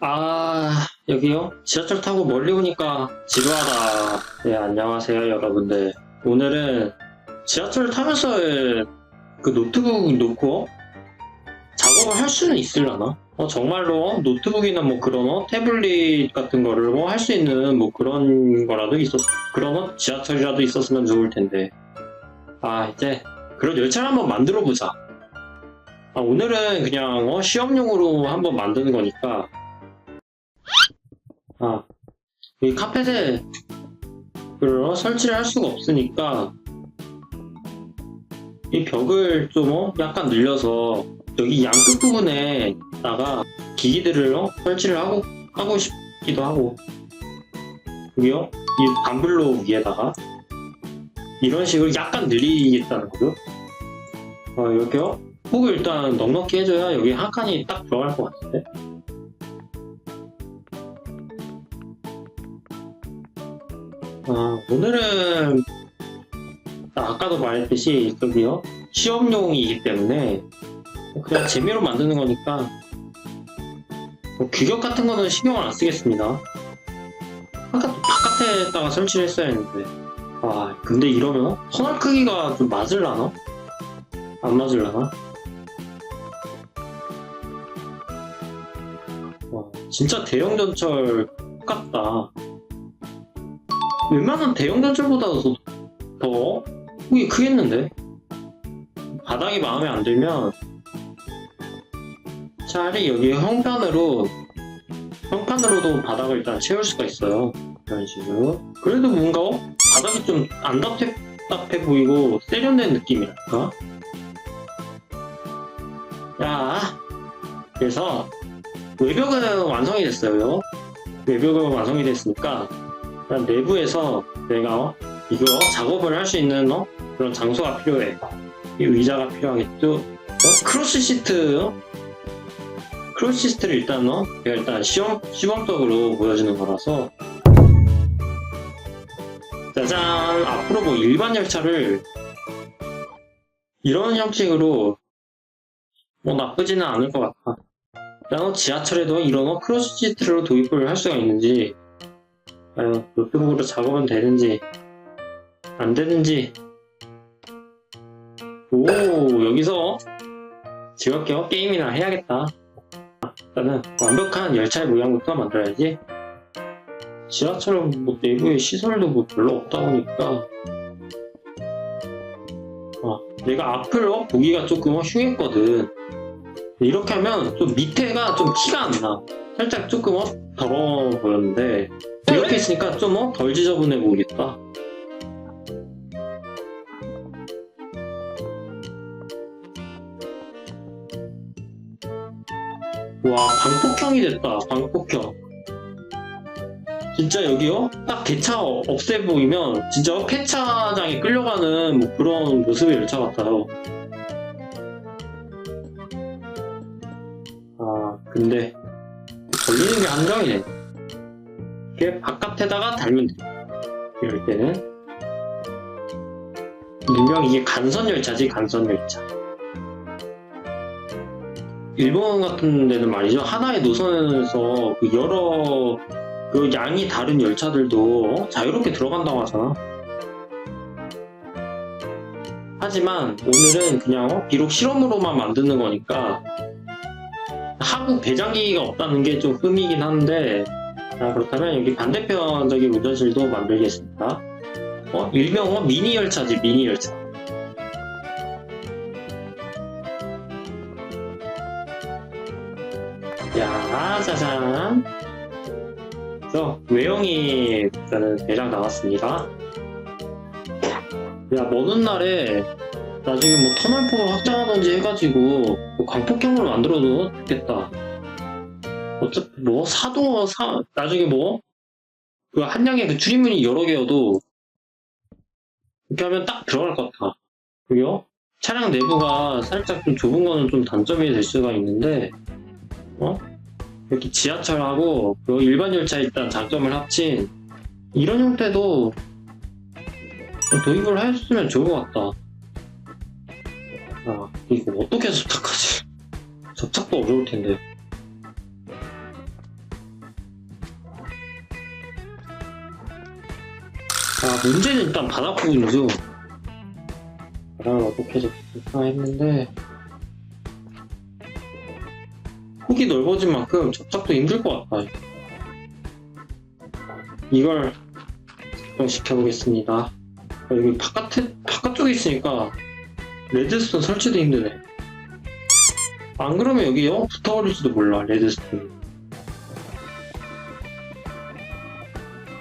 아, 여기요? 지하철 타고 멀리 오니까 지루하다. 네, 안녕하세요, 여러분들. 오늘은 지하철 타면서 그 노트북 놓고 작업을 할 수는 있으려나? 어, 정말로 노트북이나 뭐 그런 어, 태블릿 같은 거를 뭐 할 수 있는 뭐 그런 거라도 있었, 그런 어, 지하철이라도 있었으면 좋을 텐데. 아, 이제 그런 열차를 한번 만들어 보자. 아, 오늘은 그냥 어, 시험용으로 한번 만드는 거니까 아, 이 카펫에 그런 설치를 할 수가 없으니까 이 벽을 좀 어, 약간 늘려서 여기 양끝 부분에 다가 기기들을 어, 설치를 하고 하고 싶기도 하고 여기요 이 반블로 위에다가 이런 식으로 약간 늘리겠다는 거죠. 어, 여기요 폭을 일단 넉넉히 해줘야 여기 한 칸이 딱 들어갈 것 같은데. 아, 오늘은 아까도 말했듯이 저기요 시험용이기 때문에 그냥 재미로 만드는 거니까 뭐 규격 같은 거는 신경을 안 쓰겠습니다. 바깥, 바깥에다가 설치를 했어야 했는데 아 근데 이러면 터널 크기가 좀 맞을라나? 안 맞을라나? 와, 진짜 대형 전철 같다. 웬만한 대형 전철보다도 더, 크겠는데? 바닥이 마음에 안 들면 차라리 여기 형편으로 형판으로도 바닥을 일단 채울 수가 있어요. 이런 식으로. 그래도 뭔가 어? 바닥이 좀안 답답해 보이고 세련된 느낌이랄까? 야, 그래서 외벽은 완성이 됐어요. 외벽은 완성이 됐으니까 일단 내부에서 내가 어, 이거 작업을 할 수 있는 어? 그런 장소가 필요해. 이 의자가 필요하겠죠. 어? 크로스 시트 어? 크로스 시트를 일단 어? 일단 시험 시범적으로 보여주는 거라서. 짜잔! 앞으로 뭐 일반 열차를 이런 형식으로 뭐 나쁘지는 않을 것 같아. 일단 어, 지하철에도 이런 어, 크로스 시트로 도입을 할 수가 있는지 과연 노트북으로 작업은 되는지 안 되는지. 오 여기서 즐겁게 어, 게임이나 해야겠다 일단은 완벽한 열차의 모양부터 만들어야지. 지하철 뭐 내부에 시설도 뭐 별로 없다 보니까. 어, 내가 앞을 어, 보기가 조금 어, 흉했거든. 이렇게 하면 좀 밑에가 좀 티가 안나. 살짝 조금 어, 더러워 보였는데. 이렇게 있으니까 좀 어, 덜 지저분해 보이겠다. 와, 광폭형이 됐다, 광폭형. 진짜 여기요? 딱 대차 없애 보이면 진짜 폐차장에 끌려가는 뭐 그런 모습의 열차 같아요. 아, 근데 걸리는 게 한정이네. 이렇게 바깥에다가 달면 돼. 이럴 때는. 일명 이게 간선 열차지, 간선 열차. 일본 같은 데는 말이죠. 하나의 노선에서 그 여러 그 양이 다른 열차들도 자유롭게 들어간다고 하잖아. 하지만 오늘은 그냥 어, 비록 실험으로만 만드는 거니까 하부 배장기가 없다는 게 좀 흠이긴 한데 자, 그렇다면 여기 반대편 저기 운전실도 만들겠습니다. 어, 일명 어, 미니 열차지, 미니 열차. 야, 짜잔. 그래서 외형이 일단은 대장 나왔습니다. 야, 먼 훗날에 나중에 뭐 터널폭을 확장하든지 해가지고 뭐 광폭형으로 만들어도 좋겠다. 어차피 뭐 사도 사 나중에 뭐 그 한양에 그 출입문이 여러 개여도 이렇게 하면 딱 들어갈 것 같아. 그리고 차량 내부가 살짝 좀 좁은 거는 좀 단점이 될 수가 있는데 어 이렇게 지하철하고 그 일반 열차 일단 장점을 합친 이런 형태도 도입을 했으면 좋을 것 같다. 아, 이거 어떻게 접착하지? 접착도 어려울 텐데. 아, 문제는 일단 바닥 부분이죠. 바닥을 어떻게 접착할까 했는데, 폭이 넓어진 만큼 접착도 힘들 것 같다. 이걸 시켜 보겠습니다. 여기 바깥에, 바깥쪽에 있으니까 레드스톤 설치도 힘드네. 안 그러면 여기 영 붙어버릴지도 몰라, 레드스톤.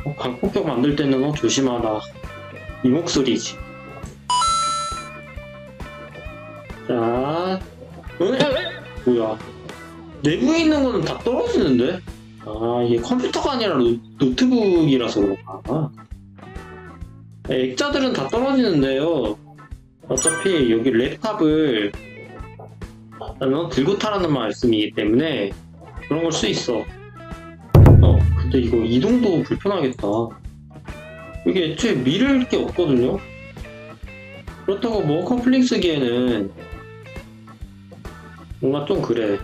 어, 광폭격 만들 때는 어, 조심하라. 이 목소리지. 자, 응? 뭐야. 내부에 있는 거는 다 떨어지는데? 아, 이게 컴퓨터가 아니라 노, 노트북이라서 그런가. 액자들은 다 떨어지는데요. 어차피 여기 랩탑을 나는 들고 타라는 말씀이기 때문에 그런 걸 수 있어. 어, 근데 이거 이동도 불편하겠다. 이게 애초에 밀을 게 없거든요? 그렇다고 뭐 커플링 쓰기에는 뭔가 좀 그래.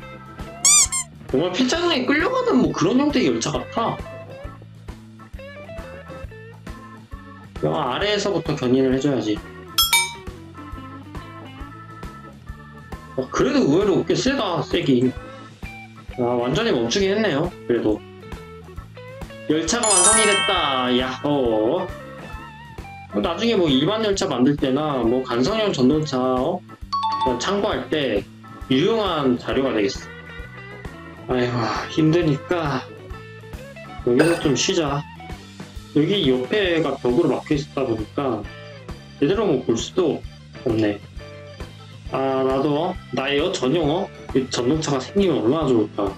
정말 필장에 끌려가는 뭐 그런 형태의 열차 같아. 영화 아래에서부터 견인을 해줘야지. 어, 그래도 의외로 꽤 세다, 세긴. 아, 완전히 멈추긴 했네요, 그래도. 열차가 완성이 됐다, 야호. 어, 나중에 뭐 일반 열차 만들 때나 뭐 간성형 전동차 어? 참고할 때 유용한 자료가 되겠어. 아이고, 힘드니까 여기서 좀 쉬자. 여기 옆에가 벽으로 막혀 있다 보니까 제대로 뭐 볼 수도 없네. 아 나도 어? 나의 어 전용 어? 이 전동차가 생기면 얼마나 좋을까.